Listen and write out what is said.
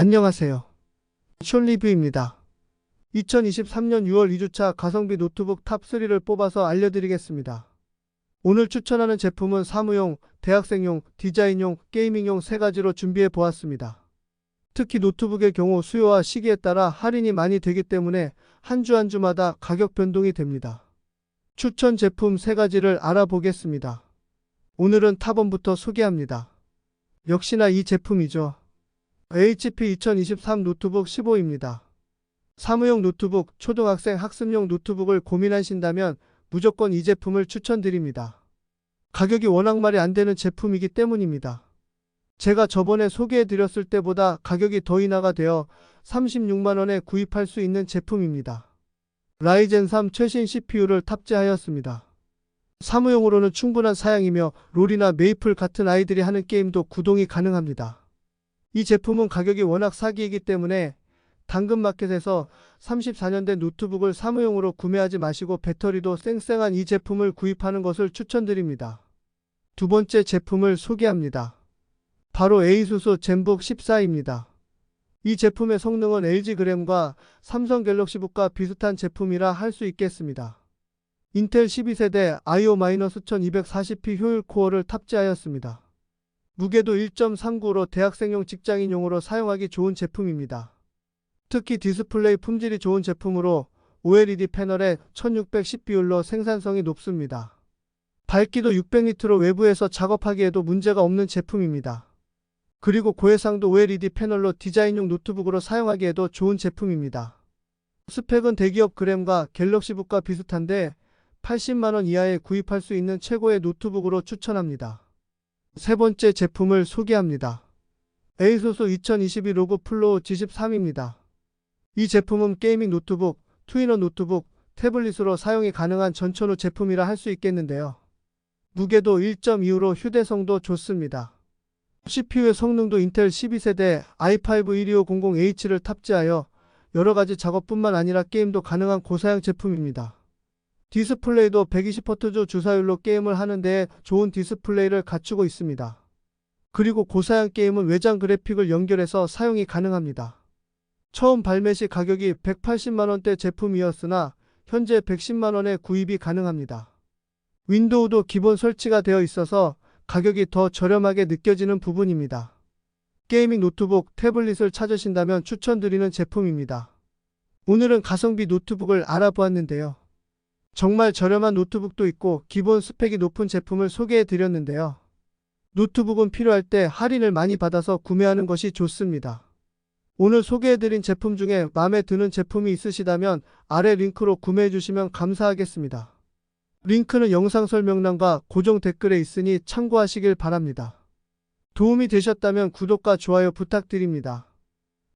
안녕하세요. 숏리뷰입니다. 2023년 6월 2주차 가성비 노트북 탑3를 뽑아서 알려드리겠습니다. 오늘 추천하는 제품은 사무용, 대학생용, 디자인용, 게이밍용 세 가지로 준비해 보았습니다. 특히 노트북의 경우 수요와 시기에 따라 할인이 많이 되기 때문에 한 주 한 주마다 가격 변동이 됩니다. 추천 제품 세 가지를 알아보겠습니다. 오늘은 탑원부터 소개합니다. 역시나 이 제품이죠. HP 2023 노트북 15입니다. 사무용 노트북, 초등학생 학습용 노트북을 고민하신다면 무조건 이 제품을 추천드립니다. 가격이 워낙 말이 안 되는 제품이기 때문입니다. 제가 저번에 소개해 드렸을 때보다 가격이 더 인하가 되어 36만원에 구입할 수 있는 제품입니다. 라이젠 3 최신 CPU를 탑재하였습니다. 사무용으로는 충분한 사양이며 롤이나 메이플 같은 아이들이 하는 게임도 구동이 가능합니다. 이 제품은 가격이 워낙 사기이기 때문에 당근마켓에서 34년대 노트북을 사무용으로 구매하지 마시고 배터리도 쌩쌩한 이 제품을 구입하는 것을 추천드립니다. 두 번째 제품을 소개합니다. 바로 에이수스 젠북 14입니다. 이 제품의 성능은 LG 그램과 삼성 갤럭시북과 비슷한 제품이라 할 수 있겠습니다. 인텔 12세대 IO-1240P 효율 코어를 탑재하였습니다. 무게도 1.39로 대학생용 직장인용으로 사용하기 좋은 제품입니다. 특히 디스플레이 품질이 좋은 제품으로 OLED 패널에 1610 비율로 생산성이 높습니다. 밝기도 600니트로 외부에서 작업하기에도 문제가 없는 제품입니다. 그리고 고해상도 OLED 패널로 디자인용 노트북으로 사용하기에도 좋은 제품입니다. 스펙은 대기업 그램과 갤럭시북과 비슷한데 80만원 이하에 구입할 수 있는 최고의 노트북으로 추천합니다. 세 번째 제품을 소개합니다. 에이소스 2022 로그 플로우 G13입니다. 이 제품은 게이밍 노트북, 투이너 노트북, 태블릿으로 사용이 가능한 전천후 제품이라 할 수 있겠는데요. 무게도 1.25로 휴대성도 좋습니다. CPU의 성능도 인텔 12세대 i5 12500H를 탑재하여 여러가지 작업뿐만 아니라 게임도 가능한 고사양 제품입니다. 디스플레이도 120Hz 주사율로 게임을 하는데 좋은 디스플레이를 갖추고 있습니다. 그리고 고사양 게임은 외장 그래픽을 연결해서 사용이 가능합니다. 처음 발매 시 가격이 180만원대 제품이었으나 현재 110만원에 구입이 가능합니다. 윈도우도 기본 설치가 되어 있어서 가격이 더 저렴하게 느껴지는 부분입니다. 게이밍 노트북, 태블릿을 찾으신다면 추천드리는 제품입니다. 오늘은 가성비 노트북을 알아보았는데요. 정말 저렴한 노트북도 있고 기본 스펙이 높은 제품을 소개해 드렸는데요. 노트북은 필요할 때 할인을 많이 받아서 구매하는 것이 좋습니다. 오늘 소개해드린 제품 중에 마음에 드는 제품이 있으시다면 아래 링크로 구매해 주시면 감사하겠습니다. 링크는 영상 설명란과 고정 댓글에 있으니 참고하시길 바랍니다. 도움이 되셨다면 구독과 좋아요 부탁드립니다.